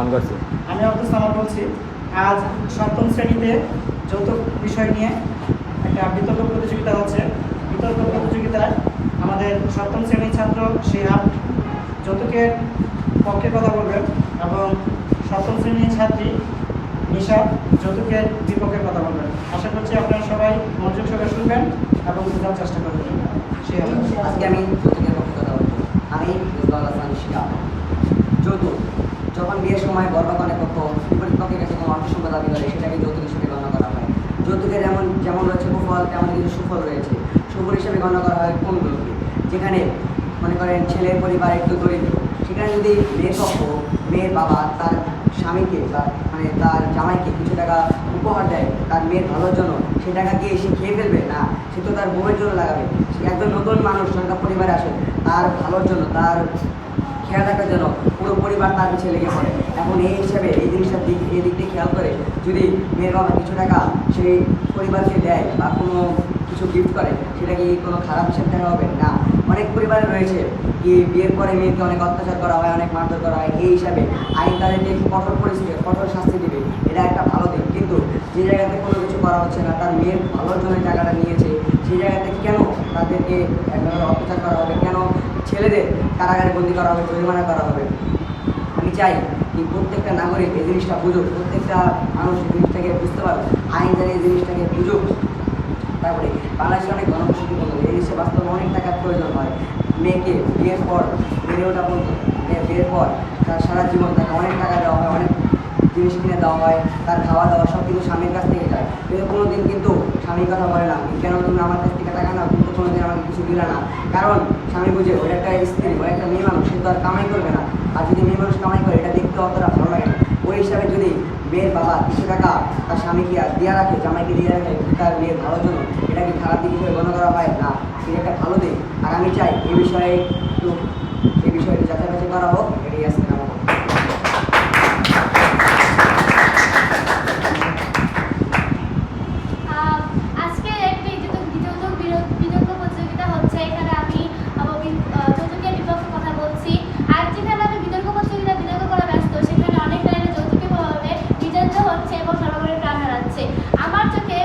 On করছি আমি আব্দুল সামাদ বলছি আজ সপ্তম শ্রেণীতে যৌতুক বিষয় নিয়ে একটা বিতর্ক প্রতিযোগিতা হচ্ছে। বিতর্ক প্রতিযোগিতায় আমাদের সপ্তম শ্রেণির ছাত্র শিহাব যৌতুকের পক্ষে কথা বলবেন এবং সপ্তম শ্রেণির ছাত্রী নিশা যৌতুকের বিপক্ষে কথা বলবেন। আশা করছি আপনারা সবাই মনোযোগ সহকারে শুনবেন এবং বোঝার চেষ্টা করবেন। শিহাব। আজকে আমি যৌতুকের পক্ষে কথা বলব আমি রুজবাল হাসান শিকাব যৌতুক যখন বিয়ের সময় বড় কনে পক্ষ পক্ষের কাছে কোনো অর্থ সম্পদ দাবি করে সেটাকে যৌতুক হিসেবে গণ্য করা হয়। যৌতুকের যেমন যেমন রয়েছে কুফল, তেমন কিছু সুফল রয়েছে। সুফল হিসেবে গণ্য করা হয় কোনগুলোকে যেখানে মনে করেন ছেলের পরিবার, একটু দরিদ্র। সেখানে যদি মেয়ের পক্ষ, মেয়ের বাবা তার স্বামীকে বা মানে তার জামাইকে কিছু টাকা উপহার দেয়, তার মেয়ের ভালোর জন্য সে টাকা কি সে খেয়ে ফেলবে? না, সে তো তার বউয়ের জন্য লাগাবে। একজন নতুন মানুষ, সরকার পরিবারে আসে, তার ভালোর জন্য, তার খেয়াল রাখার জন্য পুরো পরিবার তার পিছিয়ে লেগে পড়ে। এখন এই হিসাবে এই জিনিসটার দিক, এই দিকটি খেয়াল করে যদি মেয়ের বাবা কিছু টাকা সেই পরিবারকে দেয় বা কোনো কিছু গিফট করে, সেটা কি কোনো খারাপ হিসাব দেখা হবে? না। অনেক পরিবারে রয়েছে কি বিয়ের পরে মেয়েকে অনেক অত্যাচার করা হয়, অনেক মারধর করা হয়। এই হিসাবে আইন তাদেরকে কঠোর পরিস্থিতি, কঠোর শাস্তি দেবে। এটা একটা ভালো দিক। কিন্তু যে জায়গাতে কোনো কিছু করা হচ্ছে না, তার মেয়ের ভালোর জন্য টাকাটা নিয়েছে, সেই জায়গাতে কেন তাদেরকে অত্যাচার করা হবে? ছেলেদের কারাগারে বন্দি করা হবে, জরিমানা করা হবে। আমি চাই কি প্রত্যেকটা নাগরিক এই জিনিসটা বুঝুক, প্রত্যেকটা মানুষ এই জিনিসটাকে বুঝতে পারুক, আইন জানি এই জিনিসটাকে বুঝুক। তারপরে বাংলাদেশে অনেক গণপ্রসূতি বন্ধ এই দেশে বাস্তবে অনেক টাকার প্রয়োজন হয়। মেয়েকে বিয়ের পর, বেড়ে ওঠা মেয়ে বিয়ের পর তার সারা জীবন তাকে অনেক টাকা দেওয়া হয়, অনেক জিনিস কিনে দেওয়া হয়, তার খাওয়া দাওয়া সব কিন্তু স্বামীর কাছ থেকে যায়। কোনো দিন কিন্তু স্বামীর কথা বলে না। কেন তুমি আমার কাছ থেকে টাকা নাও? কিন্তু কোনো দিন আমাকে কিছু দিলে না। কারণ স্বামী বুঝে, ওই একটা স্ত্রী, ওই একটা মেয়ে মানুষ, সে তো আর কামাই করবে না। আর যদি মেয়ে মানুষ কামাই করে, এটা দেখতে অতটা ভালো লাগে না। ওই হিসাবে যদি মেয়ের বাবা কিছু টাকা তার স্বামীকে আর দিয়ে রাখে, জামাইকে দিয়ে রাখে তার মেয়ের ভালোর জন্য এটা কি খারাপ দিক হিসেবে গণ্য করা হয়? না এটা একটা ভালো দিক। আর আমি চাই এই বিষয়ে একটু, এই বিষয়ে যাচাই বাছাই করা হোক, এটাই আজকে। হচ্ছে টাকা প্রাণ হারাচ্ছে। আমার চোখে